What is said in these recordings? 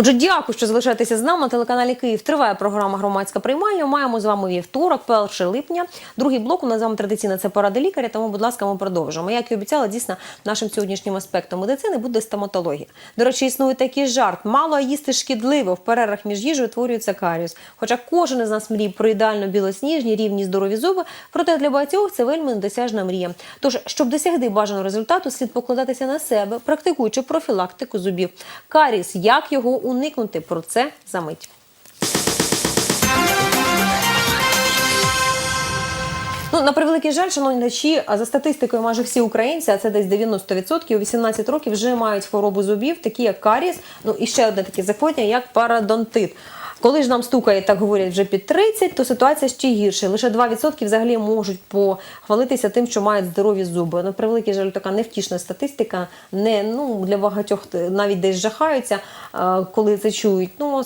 Отже, дякую, що залишаєтеся з нами на телеканалі Київ. Триває програма Громадська приймальня. Маємо з вами вівторок, 1 липня. Другий блок у нас з вами традиційно це поради лікаря. Тому, будь ласка, ми продовжимо. Як і обіцяла, дійсно нашим сьогоднішнім аспектом медицини буде стоматологія. До речі, існує такий жарт: мало їсти шкідливо. В перервах між їжею утворюється каріус. Хоча кожен із нас мріє про ідеально білосніжні, рівні здорові зуби, проте для багатьох це вельми недосяжна мрія. Тож, щоб досягти бажаного результату, слід покладатися на себе, практикуючи профілактику зубів. Каріс, як його уникнути? Про це за мить. Ну, на превеликий жаль, шановні глядачі, за статистикою, майже всі українці, а це десь 90%, у 18 років вже мають хворобу зубів, такі як каріс, ну і ще одне таке захворювання, як парадонтит. Коли ж нам стукає, так говорять, вже під 30, то ситуація ще гірше. Лише 2% взагалі можуть похвалитися тим, що мають здорові зуби. На превеликий жаль, така невтішна статистика. Не ну для багатьох навіть десь жахаються, коли це чують. Ну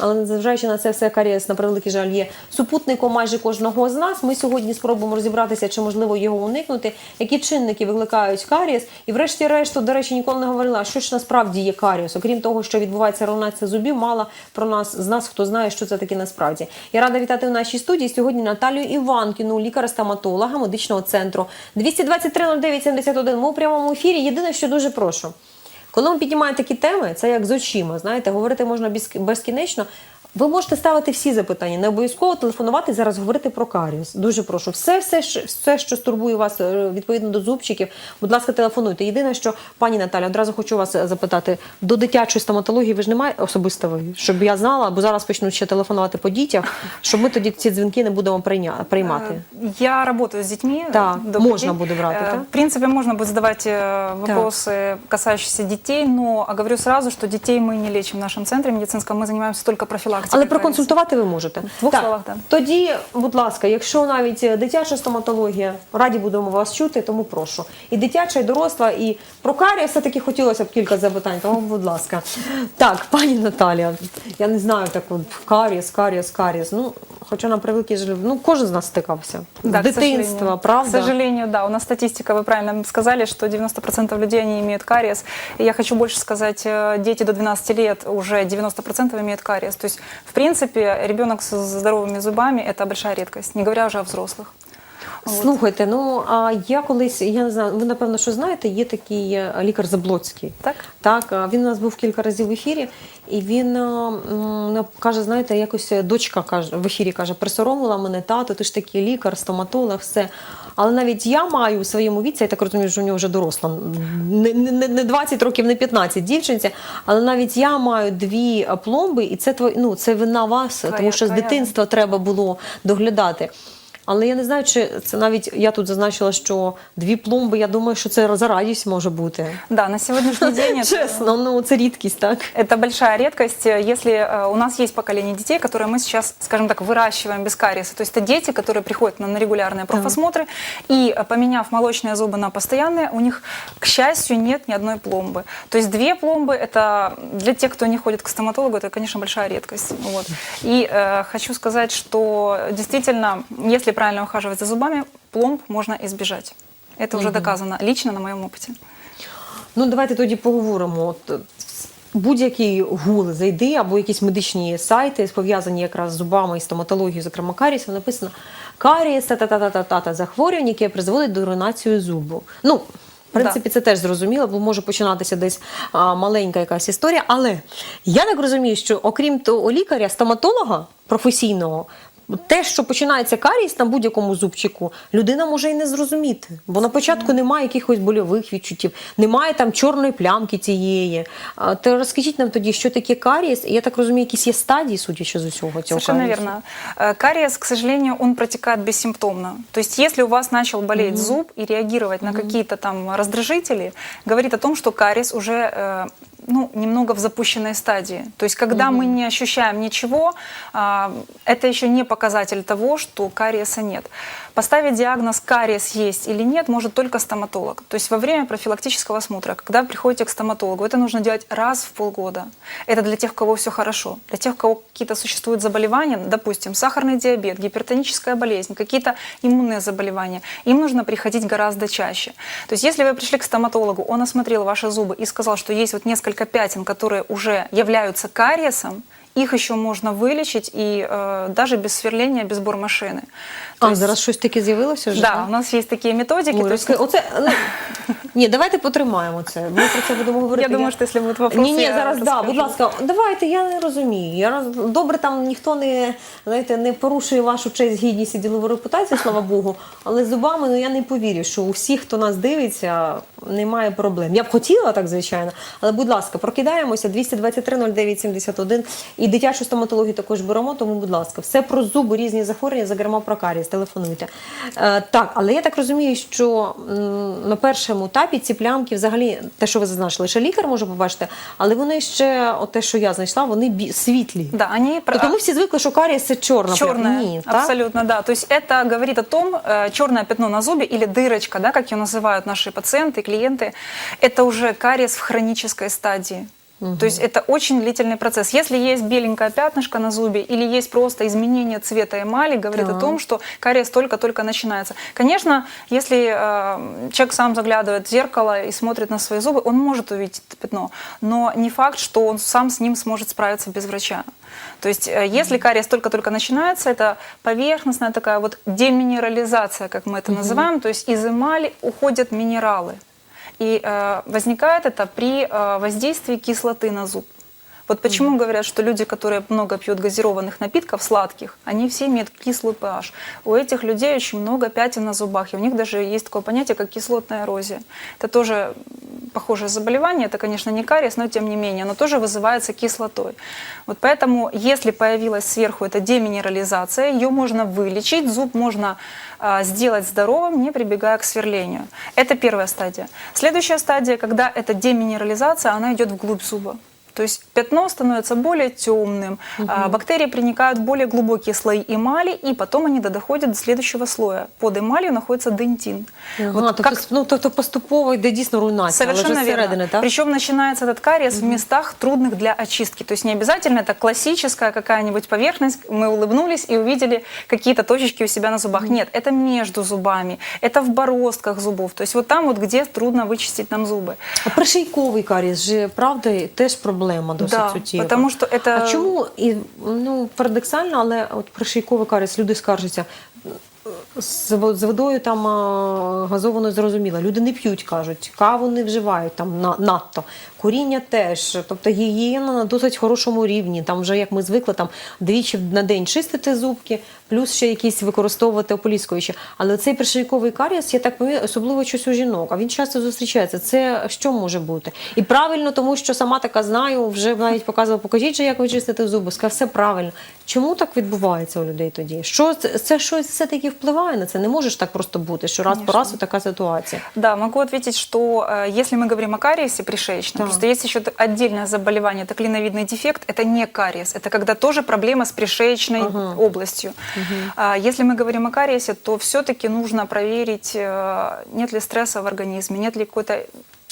але незважаючи на це все карієс, на превеликий жаль, є супутником майже кожного з нас. Ми сьогодні спробуємо розібратися, чи можливо його уникнути, які чинники викликають карієс. І врешті-решту, до речі, ніколи не говорила, що ж насправді є карієс. Окрім того, що відбувається руйнація зубів, мало про нас з нас, хто знає, що це таке насправді. Я рада вітати в нашій студії сьогодні Наталію Іванкіну, лікаря-стоматолога медичного центру. 223 09 71. Ми у прямому ефірі. Єдине, що дуже прошу. Коли ми піднімаємо такі теми, це як з очима. Знаєте, говорити можна без- безкінечно. Ви можете ставити всі запитання, не обов'язково телефонувати зараз говорити про каріус. Дуже прошу. Все, все, що- все, що стурбує вас е, відповідно до зубчиків, будь ласка, телефонуйте. Єдине, що пані Наталя, одразу хочу вас е, запитати: до дитячої стоматології ви ж немає особисто ви, щоб я знала, бо зараз почнуть ще телефонувати по дітях, щоб ми тоді ці дзвінки не будемо прийня- приймати. Э, Я работаю с детьми. Так, Добрый можно день. буду брать, Э, да? В принципе, можно будет задавать э, вопросы, касающиеся детей, но говорю сразу, что детей мы не лечим в нашем центре медицинском, мы занимаемся только профилактикой. Але проконсультувати ви можете. В двох словах, так. Тоді, будь ласка, якщо навіть е, дитяча стоматологія, раді будемо вас чути, тому прошу. І дитяча, і доросла, і про карієс все-таки хотілося б кілька запитань, тому, будь ласка. Так, пані Наталія, я не знаю так от каріс, каріс, каріс. Ну, хоча на превеликий жаль, ну кожен з нас стикався. Да, з к дитинства, сожалению. правда? К сожалению, да. У нас статистика, вы правильно сказали, что 90% людей они имеют кариес. И я хочу больше сказать, э, дети до 12 лет уже 90% имеют кариес. То есть, в принципе, ребенок с здоровыми зубами – это большая редкость, не говоря уже о взрослых. Слухайте, ну а я колись, я не знаю, ви напевно, що знаєте, є такий е, лікар Заблоцький. Так? Так, він у нас був кілька разів в ефірі, і він е, м, каже: знаєте, якось е, дочка каже в ефірі каже, присоромила мене тато, ти ж такий лікар, стоматолог, все. Але навіть я маю у своєму віці, я так розумію, що у нього вже доросла, не, не, не 20 років, не 15 дівчинці, але навіть я маю дві пломби, і це твої, ну, це вина вас, Твоя- тому що з дитинства треба було доглядати. Але я не знаю, чи це навіть я тут зазначила, що дві пломби, я думаю, що це за радість може бути. Да, на сегодняшний день это- Чесно, ну це рідкість, так? Это большая редкость, э, если э, у нас есть поколение детей, которые мы сейчас, скажем так, выращиваем без кариеса. То есть это дети, которые приходят на, на регулярные профосмотры, и э, поменяв молочные зубы на постоянные, у них, к счастью, нет ни одной пломбы. То есть две пломбы, это для тех, кто не ходит к стоматологу, это, конечно, большая редкость. Вот. И э, хочу сказать, что действительно, если правильно ухаживать за зубами, пломб можно избежать. Это уже доказано лично на моем опыте. Ну давайте тоді поговоримо. От, е, Будь-який гугл зайди або якісь медичні сайти, пов'язані якраз з зубами і стоматологією, зокрема карієсом, написано карієс та та та та та та захворювання, яке призводить до руйнації зубу. Ну, в принципі, це теж зрозуміло, бо може починатися десь а, маленька якась історія. Але я так розумію, що окрім того лікаря, стоматолога професійного. Те, що починається карієс на будь-якому зубчику, людина може і не зрозуміти, бо на початку немає якихось больових відчуттів, немає там чорної плямки цієї. А, То розкажіть нам тоді, що таке карієс, і я так розумію, якісь є стадії, судячи з усього цього Совершенно верно. Э, Кариес, к сожалению, он протекает бессимптомно. То есть, если у вас начал болеть зуб и реагировать на какие-то там раздражители, говорит о том, что кариес уже э, ну, немного в запущенной стадии. То есть, когда мы не ощущаем ничего, это еще не показатель того, что кариеса нет. Поставить диагноз кариес есть или нет может только стоматолог. То есть во время профилактического осмотра, когда приходите к стоматологу, это нужно делать раз в полгода. Это для тех, у кого все хорошо. Для тех, у кого какие-то существуют заболевания, допустим, сахарный диабет, гипертоническая болезнь, какие-то иммунные заболевания, им нужно приходить гораздо чаще. То есть если вы пришли к стоматологу, он осмотрел ваши зубы и сказал, что есть вот несколько пятен, которые уже являются кариесом, их еще можно вылечить и э, даже без сверления, без бормашины. То А, есть- зараз щось таке з'явилося вже? Да, так? у нас есть такие методики. Ой, то есть розкажи- Оце, ну, ні, давайте потримаємо це. Ми про це будемо говорити. Я думаю, що якщо будуть вопроси, Ні, ні, я зараз да, розкажу. будь ласка, давайте, я не розумію. Я роз... Добре, там ніхто не, знаєте, не порушує вашу честь, гідність і ділову репутацію, слава Богу. Але з зубами ну, я не повірю, що у всіх, хто нас дивиться, немає проблем. Я б хотіла так, звичайно. Але, будь ласка, прокидаємося 223 09 71 і дитячу стоматологію також беремо, тому, будь ласка, все про зуби, різні захворювання, зокрема про карієс, телефонуйте. Е, так, але я так розумію, що м, на першому етапі ці плямки, взагалі, те, що ви зазначили, лише лікар може побачити, але вони ще, от те, що я знайшла, вони бі- світлі. Да, они... про- Тобто ми всі звикли, що карієс це чорна Черное, пляма. Ні, так? абсолютно, да. То есть это говорит о том, э, черное пятно на зубе или дырочка, да, как ее называют наши пациенты, клиенты, это уже кариес в хронической стадии. То есть это очень длительный процесс. Если есть беленькое пятнышко на зубе или есть просто изменение цвета эмали, говорит Так. о том, что кариес только-только начинается. Конечно, если э, человек сам заглядывает в зеркало и смотрит на свои зубы, он может увидеть это пятно, но не факт, что он сам с ним сможет справиться без врача. То есть, э, если кариес только-только начинается, это поверхностная такая вот деминерализация, как мы это называем, то есть из эмали уходят минералы. И э, возникает это при э, воздействии кислоты на зуб. Вот почему говорят, что люди, которые много пьют газированных напитков, сладких, они все имеют кислый pH. У этих людей очень много пятен на зубах, и у них даже есть такое понятие, как кислотная эрозия. Это тоже похожее заболевание, это, конечно, не кариес, но тем не менее, оно тоже вызывается кислотой. Вот поэтому, если появилась сверху эта деминерализация, ее можно вылечить, зуб можно а, сделать здоровым, не прибегая к сверлению. Это первая стадия. Следующая стадия, когда эта деминерализация, она идет вглубь зуба. То есть пятно становится более темным, а, бактерии проникают в более глубокие слои эмали, и потом они доходят до следующего слоя. Под эмалью находится дентин. Ага, Вот тобто, как ну, тобто поступово йде дійсно руйнація, але Совершенно вже зсередини, верно. так? Причем начинается этот кариес в местах трудных для очистки. То есть не обязательно это классическая какая-нибудь поверхность. Мы улыбнулись и увидели какие-то точечки у себя на зубах. Нет, это между зубами, это в бороздках зубов. То есть вот там вот, где трудно вычистить нам зубы. А пришийковий карієс же, правда, теж проблема досить Да, суттєва. потому что это- А чому, і, ну, парадоксально, але от пришийковий карієс, люди скаржаться, з, водою там а, газованою зрозуміло. Люди не п'ють, кажуть, каву не вживають там на, надто. Куріння теж, тобто гігієна на досить хорошому рівні. Там вже як ми звикли, там двічі на день чистити зубки, плюс ще якісь використовувати ополіскуючі. Але цей пришийковий карієс, я так пам'ятаю, особливо щось у жінок, а він часто зустрічається. Це що може бути? І правильно, тому що сама така знаю, вже навіть показувала, покажіть же, як ви чистите зуби. Сказав, все правильно. Чому так відбувається у людей тоді? Що це, це щось все-таки впливає на це? Не може ж так просто бути, що раз по Конечно. разу така ситуація. Да, могу ответить, что э, если мы говорим о кариесе пришеечном, Да. просто есть еще т- отдельное заболевание, это клиновидный дефект, это не кариес, это когда тоже проблема с пришеечной Ага. областью. А Если мы говорим о кариесе, то все-таки нужно проверить, э, нет ли стресса в организме, нет ли какой-то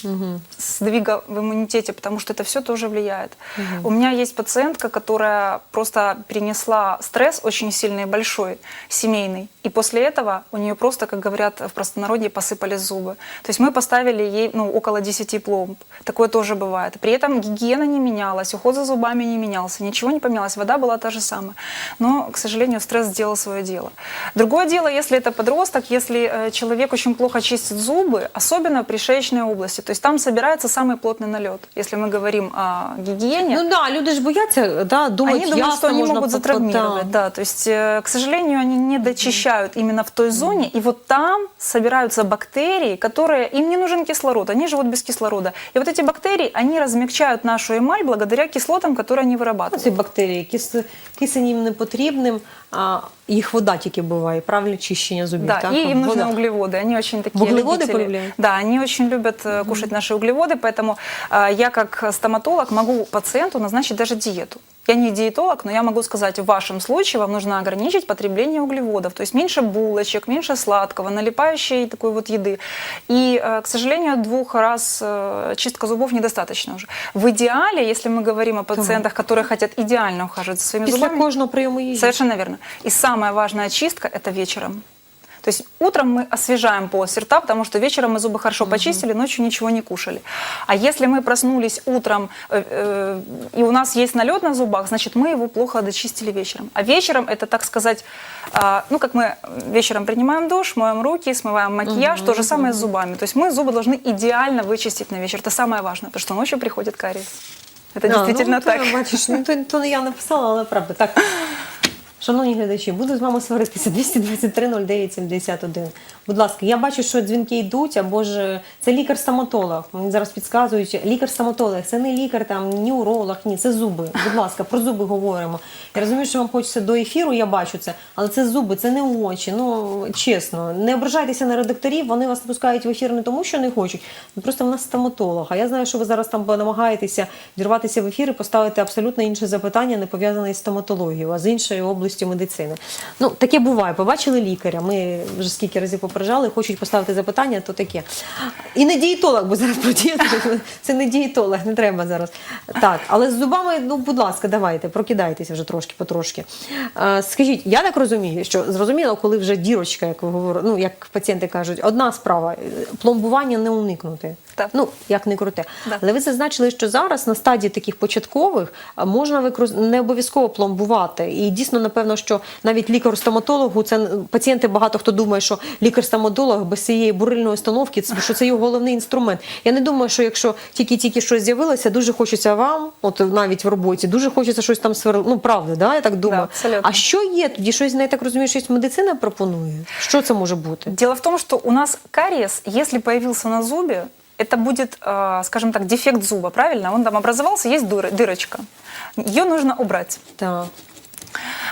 Угу. сдвига в иммунитете, потому что это все тоже влияет. У меня есть пациентка, которая просто перенесла стресс очень сильный большой, семейный. И после этого у нее просто, как говорят в простонародье, посыпались зубы. То есть мы поставили ей ну, около 10 пломб. Такое тоже бывает. При этом гигиена не менялась, уход за зубами не менялся, ничего не поменялось, вода была та же самая. Но, к сожалению, стресс сделал свое дело. Другое дело, если это подросток, если э, человек очень плохо чистит зубы, особенно в пришеечной области, то есть там собирается самый плотный налет. Если мы говорим о гигиене, Ну да, люди ж бояться, да, думають, они думают, ясно, что они можна могут по- затравмировать. да. Да, то есть, э, к сожалению, они не дочищают именно в той зоне, и вот там собираются бактерии, которые им не нужен кислород, они живут без кислорода. И вот эти бактерии, они размягчают нашу эмаль благодаря кислотам, которые они вырабатывают. Ці бактерії, кис, кисень їм не потрібним, а їх вода тільки буває, правильно чищення зубів. Да, так? и им нужны Вода. углеводы. Они очень такие Углеводы любители. полюбляют? Да, они очень любят э, кушать наши углеводы, поэтому э, я как стоматолог могу пациенту назначить даже диету. Я не диетолог, но я могу сказать, в вашем случае вам нужно ограничить потребление углеводов, то есть меньше булочек, меньше сладкого, налипающей такой вот еды. И, э, к сожалению, двух раз э, чистка зубов недостаточно уже. В идеале, если мы говорим о пациентах, которые хотят идеально ухаживать за своими Після зубами, кожного прийому їжі. Совершенно верно. И самая важная чистка – это вечером. То есть утром мы освежаем полость рта, потому что вечером мы зубы хорошо почистили, ночью ничего не кушали. А если мы проснулись утром э, э, и у нас есть налет на зубах, значит мы его плохо дочистили вечером. А вечером это, так сказать, а, ну как мы вечером принимаем душ, моем руки, смываем макияж, то же самое с зубами. То есть мы зубы должны идеально вычистить на вечер. Это самое важное, потому что ночью приходит кариес. Это А, действительно ну, то, так. Бачиш, ну, то, то не я написала, але правда. Так. Шановні глядачі, буду з вами сваритися 223 09 71. Будь ласка, я бачу, що дзвінки йдуть, або ж це лікар-стоматолог. Мені зараз підказують, лікар-стоматолог, це не лікар, там, ні уролог, ні, це зуби. Будь ласка, про зуби говоримо. Я розумію, що вам хочеться до ефіру, я бачу це, але це зуби, це не очі. Ну чесно, не ображайтеся на редакторів, вони вас пускають в ефір не тому, що не хочуть. Ну просто в нас стоматолог. А я знаю, що ви зараз там намагаєтеся вірватися в ефір і поставити абсолютно інше запитання, не пов'язане з стоматологією, а з іншої області медицини. Ну таке буває. Побачили лікаря. Ми вже скільки разів попереджали, хочуть поставити запитання, то таке. І не дієтолог, бо зараз про дієту. Це не дієтолог, не треба зараз. Так, але з зубами, ну будь ласка, давайте, прокидайтеся вже трошки потрошки. Е, Скажіть, я так розумію, що зрозуміло, коли вже дірочка, як ви говорите, ну як пацієнти кажуть, одна справа е, пломбування не уникнути. Так. Ну як не круте. Да. Але ви зазначили, що зараз на стадії таких початкових можна використ... не обов'язково пломбувати. І дійсно, напевно, що навіть лікар-стоматологу, це н- пацієнти багато хто думає, що лікар-стоматолог без цієї бурильної установки, що це його головний інструмент. Я не думаю, що якщо тільки-тільки щось з'явилося, дуже хочеться вам, от навіть в роботі, дуже хочеться щось там сверлити. Ну правда, да? я так думаю. абсолютно. а що є тоді? Щось я так розумію, щось медицина пропонує? Що це може бути? Дело в том, что у нас кариес, если появился на зубе, это будет, э, скажем так, дефект зуба, правильно? Он там образовался, есть дыр- дырочка. Ее нужно убрать. Так.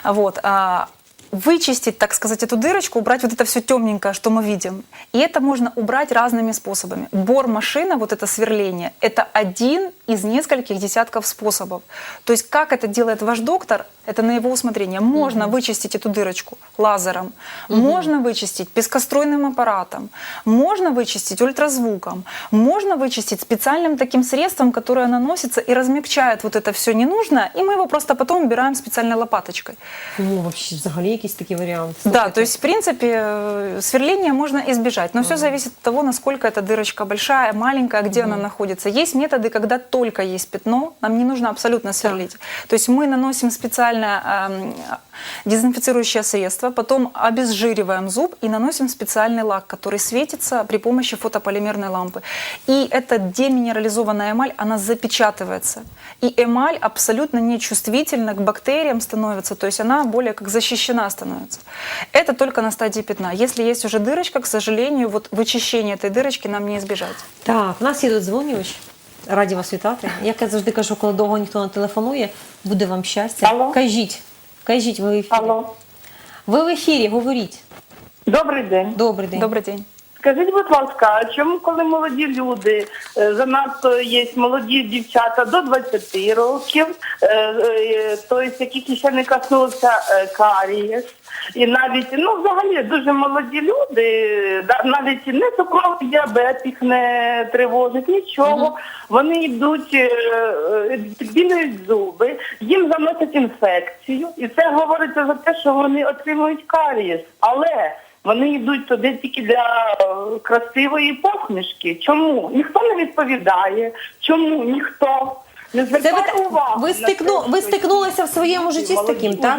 Вот. а, вычистить, так сказать, эту дырочку, убрать вот это все темненькое, что мы видим. И это можно убрать разными способами. Бор машина, вот это сверление, это один из нескольких десятков способов. То есть как это делает ваш доктор, это на его усмотрение. Можно вычистить эту дырочку лазером, можно вычистить пескоструйным аппаратом, можно вычистить ультразвуком, можно вычистить специальным таким средством, которое наносится и размягчает вот это все ненужное, и мы его просто потом убираем специальной лопаточкой. Ну, вообще, взагалі якийсь такий варіант. Да, Слухайте. то есть, в принципе, э, сверления можно избежать, но все зависит от того, насколько эта дырочка большая, маленькая, где она находится. Есть методы, когда только есть пятно, нам не нужно абсолютно сверлить. То есть мы наносим специальное эм, дезинфицирующее средство, потом обезжириваем зуб и наносим специальный лак, который светится при помощи фотополимерной лампы. И эта деминерализованная эмаль, она запечатывается. И эмаль абсолютно нечувствительна к бактериям становится, то есть она более как защищена становится. Это только на стадии пятна. Если есть уже дырочка, к сожалению, вот вычищение этой дырочки нам не избежать. Так, у нас є додзвонювач. Раді вас вітати. Як я завжди кажу, коли довго ніхто не телефонує, буде вам щастя. Алло. Кажіть, кажіть, ви в ефірі. Алло, Ви в ефірі, говоріть. добрий день. Добрий день. Добрий день. Скажіть, будь ласка, а чому коли молоді люди, е, занадто є молоді дівчата до 20 років, тобто яких ще не коснулося карієс, і навіть ну взагалі дуже молоді люди, навіть не цукровий діабет їх не тривожить, нічого. Вони йдуть, білюють зуби, їм заносять інфекцію, і це говориться за те, що вони отримують карієс. Але вони йдуть туди тільки для е, красивої посмішки. Чому? Ніхто не відповідає. Чому ніхто не звертає увагу. ви, стикну, ви стикнулися в своєму житті з таким, так?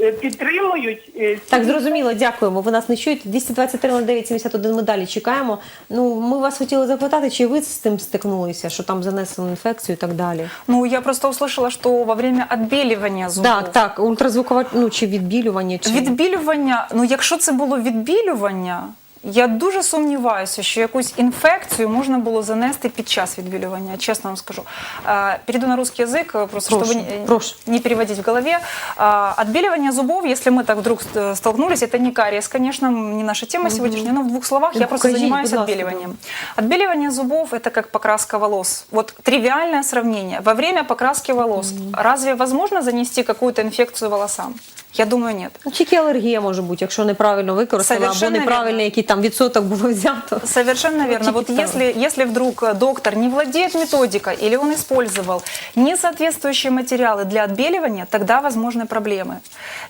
Е, підтримують. е, Так, зрозуміло, дякуємо. Ви нас не чуєте. 223 09 71 ми далі чекаємо. Ну, ми вас хотіли запитати, чи ви з тим стикнулися, що там занесли інфекцію і так далі. Ну, я просто услышала, що во время відбілювання зубов... Так, так, ультразвукова, ну чи відбілювання, чи Відбілювання, ну якщо це було відбілювання, я дуже сумніваюся, що якусь інфекцію можна було занести під час відбілювання, чесно вам скажу. А, Перейду на русский язык, э, просто Прошу, чтобы не, прошу. не переводить в голове. А, Отбеливание зубов, если мы так вдруг э, столкнулись, это не кариес, конечно, не наша тема сегодняшняя, но в двух словах Ну, я просто покажите, занимаюсь пожалуйста, отбеливанием. Отбеливание зубов – это как покраска волос. Вот тривиальное сравнение. Во время покраски волос разве возможно занести какую-то инфекцию волосам? Я думаю, нет. Ну, Тільки алергія може бути, якщо неправильно використали, або Совершенно неправильно, вірно. який там відсоток було взято. Совершенно верно. Вот типа того. если, если вдруг э, доктор не владеет методикой или он использовал несоответствующие материалы для отбеливания, тогда возможны проблемы.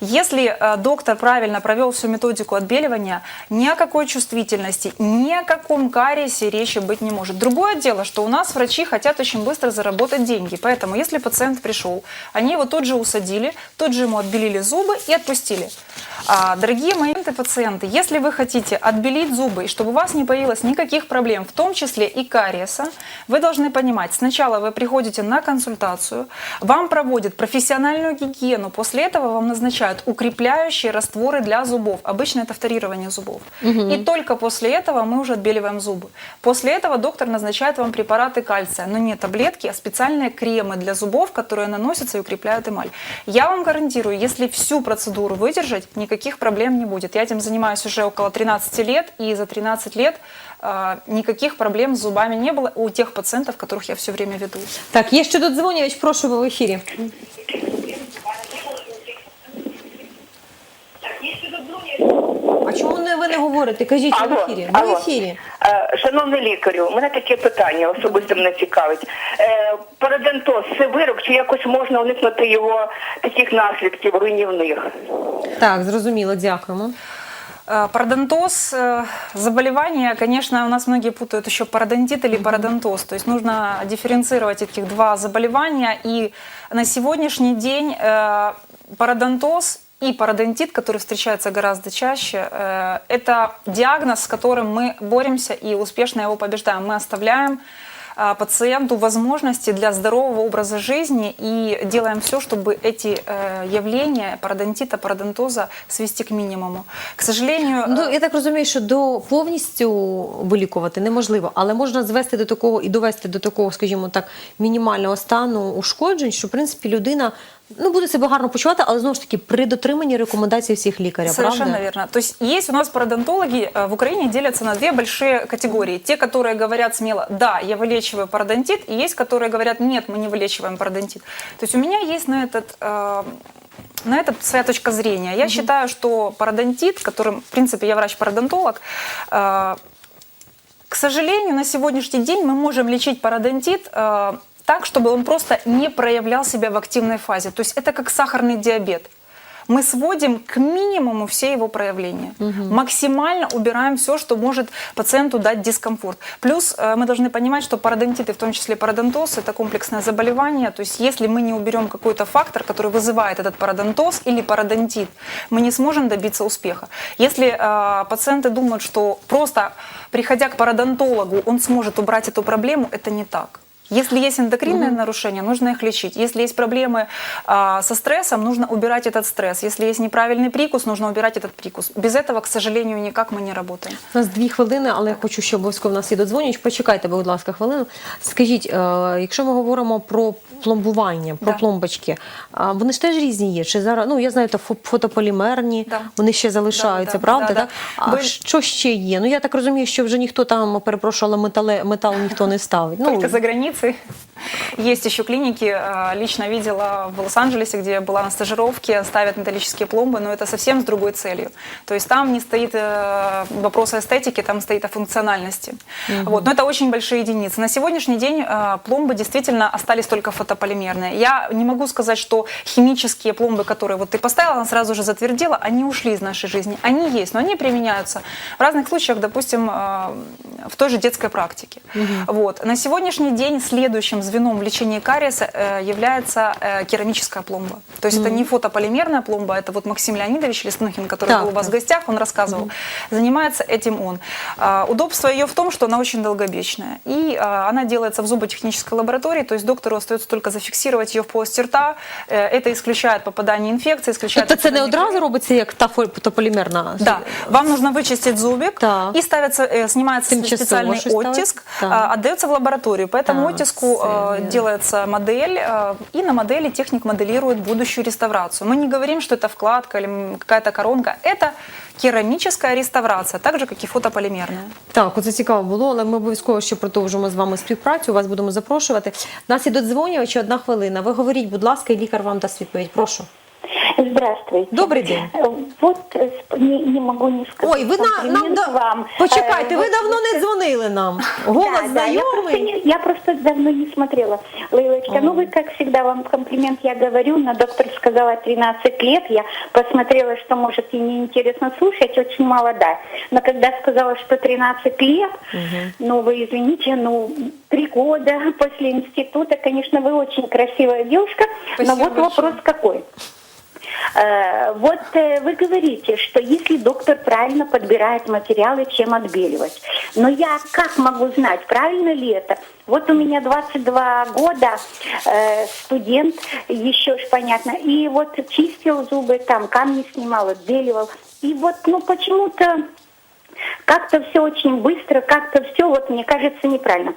Если э, доктор правильно провел всю методику отбеливания, ни о какой чувствительности, ни о каком кариесе речи быть не может. Другое дело, что у нас врачи хотят очень быстро заработать деньги. Поэтому если пациент пришел, они его тут же усадили, тут же ему отбелили зубы и отпустили. А, дорогие мои пациенты, если вы хотите отбелить зубы, и чтобы у вас не появилось никаких проблем, в том числе и кариеса, вы должны понимать, сначала вы приходите на консультацию, вам проводят профессиональную гигиену, после этого вам назначают укрепляющие растворы для зубов. Обычно это вторирование зубов. И только после этого мы уже отбеливаем зубы. После этого доктор назначает вам препараты кальция, но не таблетки, а специальные кремы для зубов, которые наносятся и укрепляют эмаль. Я вам гарантирую, если всю процедуру выдержать, никаких проблем не будет. Я этим занимаюсь уже около 13 лет, и за 13 лет э, никаких проблем с зубами не было у тех пациентов, которых я все время веду. Так, є ще додзвонювач, прошу ви в ефірі. А чому не ви не говорите? Кажіть ви в Алло, ефірі. Ви в алло. ефірі. Е, Шановний лікарю, у мене таке питання особисто мене цікавить. Е, Парадентоз це вирок, чи якось можна уникнути його таких наслідків руйнівних? Так, зрозуміло, дякуємо. Э, Пародонтоз, э, заболевание, конечно, у нас многие путают еще пародонтит или пародонтоз. То есть нужно дифференцировать этих два заболевания. И на сегодняшний день э, пародонтоз и пародонтит, который встречается гораздо чаще, э, это диагноз, с которым мы боремся и успешно его побеждаем. Мы оставляем а, пациенту возможности для здорового образа жизни и делаем все, чтобы эти э, явления пародонтита, пародонтоза свести к минимуму. К сожалению, Ну, я так розумію, що до повністю вилікувати неможливо, але можна звести до такого і довести до такого, скажімо так, мінімального стану ушкоджень, що в принципі людина ну буде себе гарно почувати, але знову ж таки при дотриманні рекомендацій всіх лікаря. Совершенно правда? верно. То есть есть у нас пародонтологи э, в Украине делятся на две большие категории. Те, которые говорят смело, да, я вылечиваю пародонтит, и есть, которые говорят, нет, мы не вылечиваем пародонтит. То есть у меня есть на этот э, на это своя точка зрения. Я считаю, что пародонтит, которым, в принципе, я врач-пародонтолог, э, к сожалению, на сегодняшний день мы можем лечить пародонтит э, так, чтобы он просто не проявлял себя в активной фазе. То есть это как сахарный диабет. Мы сводим к минимуму все его проявления. Максимально убираем все, что может пациенту дать дискомфорт. Плюс э, мы должны понимать, что пародонтит, и в том числе пародонтоз, это комплексное заболевание. То есть если мы не уберем какой-то фактор, который вызывает этот пародонтоз или пародонтит, мы не сможем добиться успеха. Если э, пациенты думают, что просто приходя к пародонтологу, он сможет убрать эту проблему, это не так. Если есть эндокринные нарушения, нужно их лечить. Если есть проблемы а, со стрессом, нужно убирать этот стресс. Если есть неправильный прикус, нужно убирать этот прикус. Без этого, к сожалению, никак мы не работаем. У нас дві хвилини, але я хочу, щоб обов'язково в нас є додзвонювач. Почекайте, будь ласка, хвилину. Скажіть, е, якщо ми говоримо про пломбування, про Да. пломбочки, а вони ж теж різні є. Чи зараз, ну я знаю, то фо- фотополімерні, Да. вони ще залишаються, Да, да, правда? да, да. так? А Ви- що ще є? Ну я так розумію, що вже ніхто там, перепрошую, але метале, метал ніхто не ставить. Ну, Только за границей. Есть еще клиники, а, лично видела в Лос-Анджелесе, где я была на стажировке, ставят металлические пломбы, но это совсем с другой целью. То есть там не стоит э, вопрос о эстетике, там стоит о функциональности. Вот. Но это очень большие единицы. На сегодняшний день э, пломбы действительно остались только фотополимерные. Я не могу сказать, что химические пломбы, которые вот ты поставила, она сразу же затвердела, они ушли из нашей жизни. Они есть, но они применяются в разных случаях, допустим, э, в той же детской практике. Вот. На сегодняшний день следующим звеном в лечении кариеса э, является э, керамическая пломба. То есть это не фотополимерная пломба, это вот Максим Леонидович Леснухин, который Так, был у вас так. в гостях, он рассказывал. Занимается этим он. А, Удобство ее в том, что она очень долговечная. И а, она делается в зуботехнической лаборатории, то есть доктору остается только зафиксировать ее в полости рта. Э, Это исключает попадание инфекции, исключает тобто це не попадание одразу робиться, як та фо- фотополімерна? да, вам нужно вычистить зубик Так. и ставится, э, снимается Тимчасово специальный что ставится? оттиск, Так. а, отдается в лабораторию. По этому Так, оттиску всё э, верно. делается модель, э, и на модели техник моделирует будущую реставрацию. Мы не говорим, что это вкладка или м, какая-то коронка. Это керамическая реставрация, так же, как и фотополимерная. Так, оце цікаво було, але ми обов'язково ще продовжимо з вами співпрацю. Вас будемо запрошувати. У нас є додзвонювач, одна хвилина. Ви говоріть, будь ласка, і лікар вам дасть відповідь. Прошу. Здравствуйте. Добрый день. Э, Вот э, не, не могу не сказать. Ой, ви на нам да... вам. почекайте, Э, ви давно не дзвонили нам. Голос Да, да, я просто, знайомий. не- я просто давно не смотрела. Лейлочка, ну вы, как всегда, вам комплимент я говорю, но доктор сказала 13 лет, я посмотрела, что, может, и неинтересно слушать, очень молодая. Но когда сказала, что 13 лет, ну вы извините, ну три года после института, конечно, вы очень красивая девушка, Спасибо но вот большое. вопрос какой. Э, Вот э, вы говорите, что если доктор правильно подбирает материалы, чем отбеливать. Но я как могу знать, правильно ли это? Вот у меня 22 года, э, студент, еще ж понятно, и вот чистил зубы, там камни снимал, отбеливал. И вот, ну почему-то как-то все очень быстро, как-то все, вот мне кажется, неправильно.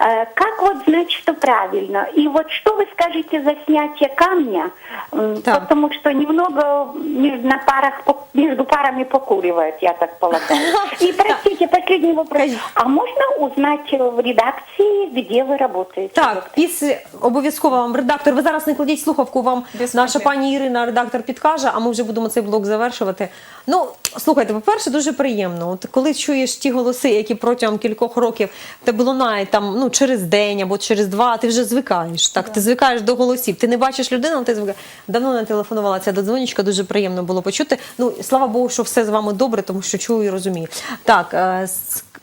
Э, Как вот знать, что правильно? И вот что вы скажете за снятие камня? М, Так. Потому что немного между, на парах, по- между парами покуривает, я так полагаю. И простите, последний вопрос. Скажите. А можно узнать э, в редакции, где вы работаете? Так, доктор? після обов'язково вам редактор. Ви зараз не кладіть слухавку. Вам Без наша проблем. пані Ірина, редактор, підкаже, а ми вже будемо цей блок завершувати. Ну, слухайте, по-перше, дуже приємно. От коли чуєш ті голоси, які протягом кількох років тебе лунають там ну через день або через два, ти вже звикаєш. Так, ти звикаєш до голосів. Ти не бачиш людину, але ти звикаєш. Давно не телефонувала ця додзвонічка, дуже приємно було почути. Ну, слава Богу, що все з вами добре, тому що чую і розумію. Так, е,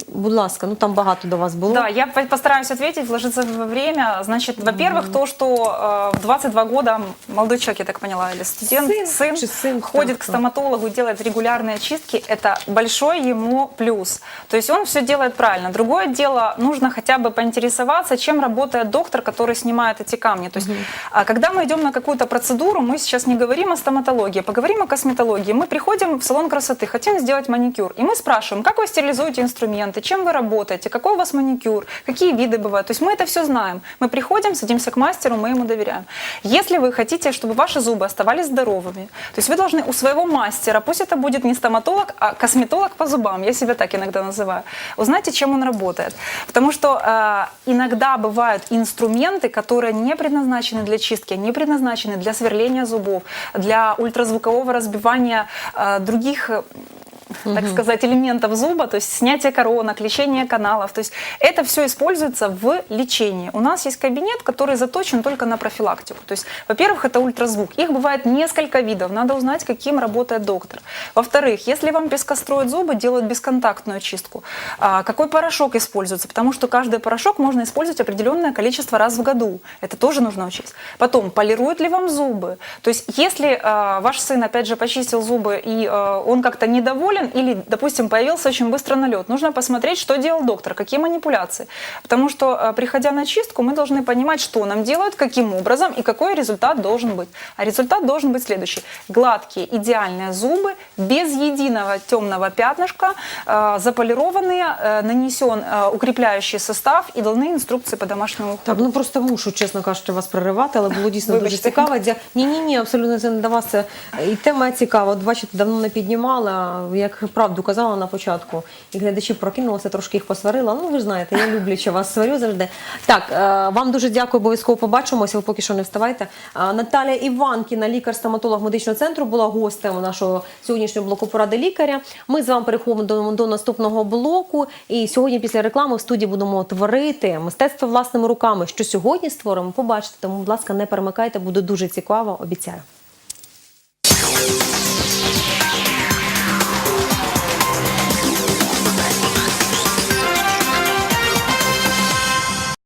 будь ласка, ну там багато до вас було. Да, я по- постараюсь ответить, вложиться во время. Значит, во-первых, то, что э, в 22 года молодой человек, я так поняла, или студент, Сын, сын, сын, ходит к стоматологу, делает регулярные чистки, это большой ему плюс. То есть он все делает правильно. Другое дело, нужно хотя бы поинтересоваться, чем работает доктор, который снимает эти камни. То есть, а когда мы идем на какую-то процедуру, мы сейчас не говорим о стоматологии, поговорим о косметологии. Мы приходим в салон красоты, хотим сделать маникюр, и мы спрашиваем, как вы стерилизуете инструменты, чем вы работаете, какой у вас маникюр, какие виды бывают. То есть мы это все знаем. Мы приходим, садимся к мастеру, мы ему доверяем. Если вы хотите, чтобы ваши зубы оставались здоровыми, то есть вы должны у своего мастера, пусть это будет не стоматолог, а косметолог по зубам, я себя так иногда называю, узнайте, чем он работает. Потому что э, иногда бывают инструменты, которые не предназначены для чистки, не предназначены для сверления зубов, для ультразвукового разбивания э, других э, так сказать, элементов зуба, то есть снятие коронок, лечение каналов. То есть это все используется в лечении. У нас есть кабинет, который заточен только на профилактику. То есть, во-первых, это ультразвук. Их бывает несколько видов. Надо узнать, каким работает доктор. Во-вторых, если вам пескостроят зубы, делают бесконтактную чистку. А, какой порошок используется? Потому что каждый порошок можно использовать определенное количество раз в году. Это тоже нужно учесть. Потом, полируют ли вам зубы? То есть, если а, ваш сын, опять же, почистил зубы, и а, он как-то недоволен, или, допустим, появился очень быстро налет, нужно посмотреть, что делал доктор, какие манипуляции. Потому что, а, приходя на чистку, мы должны понимать, что нам делают, каким образом и какой результат должен быть. А результат должен быть следующий. Гладкие, идеальные зубы, без единого темного пятнышка, а, заполированные, а, нанесен а, укрепляющий состав и даны инструкции по домашнему уходу. Так, ну просто мушу, чесно кажучи, вас проривати, але було дійсно дуже Вибачте. цікаво. Дя- Ні, ні, ні, абсолютно це не до вас. Це і тема цікава. От бачите, давно не піднімала, як правду казала на початку. І глядачі прокинулися, трошки їх посварила. Ну, ви ж знаєте, я люблю, вас сварю завжди. Так, е, вам дуже дякую, обов'язково побачимося. Ви поки що не вставайте. Наталя Іванкіна, лікар-стоматолог медичного центру, була гостем нашого сьогоднішнього блоку поради лікаря. Ми з вами переходимо до наступного блоку. І сьогодні, після реклами, в студії будемо творити мистецтво власними руками. Що сьогодні створимо, побачите. Тому, будь ласка, не перемикайте, буде дуже цікаво, обіцяю.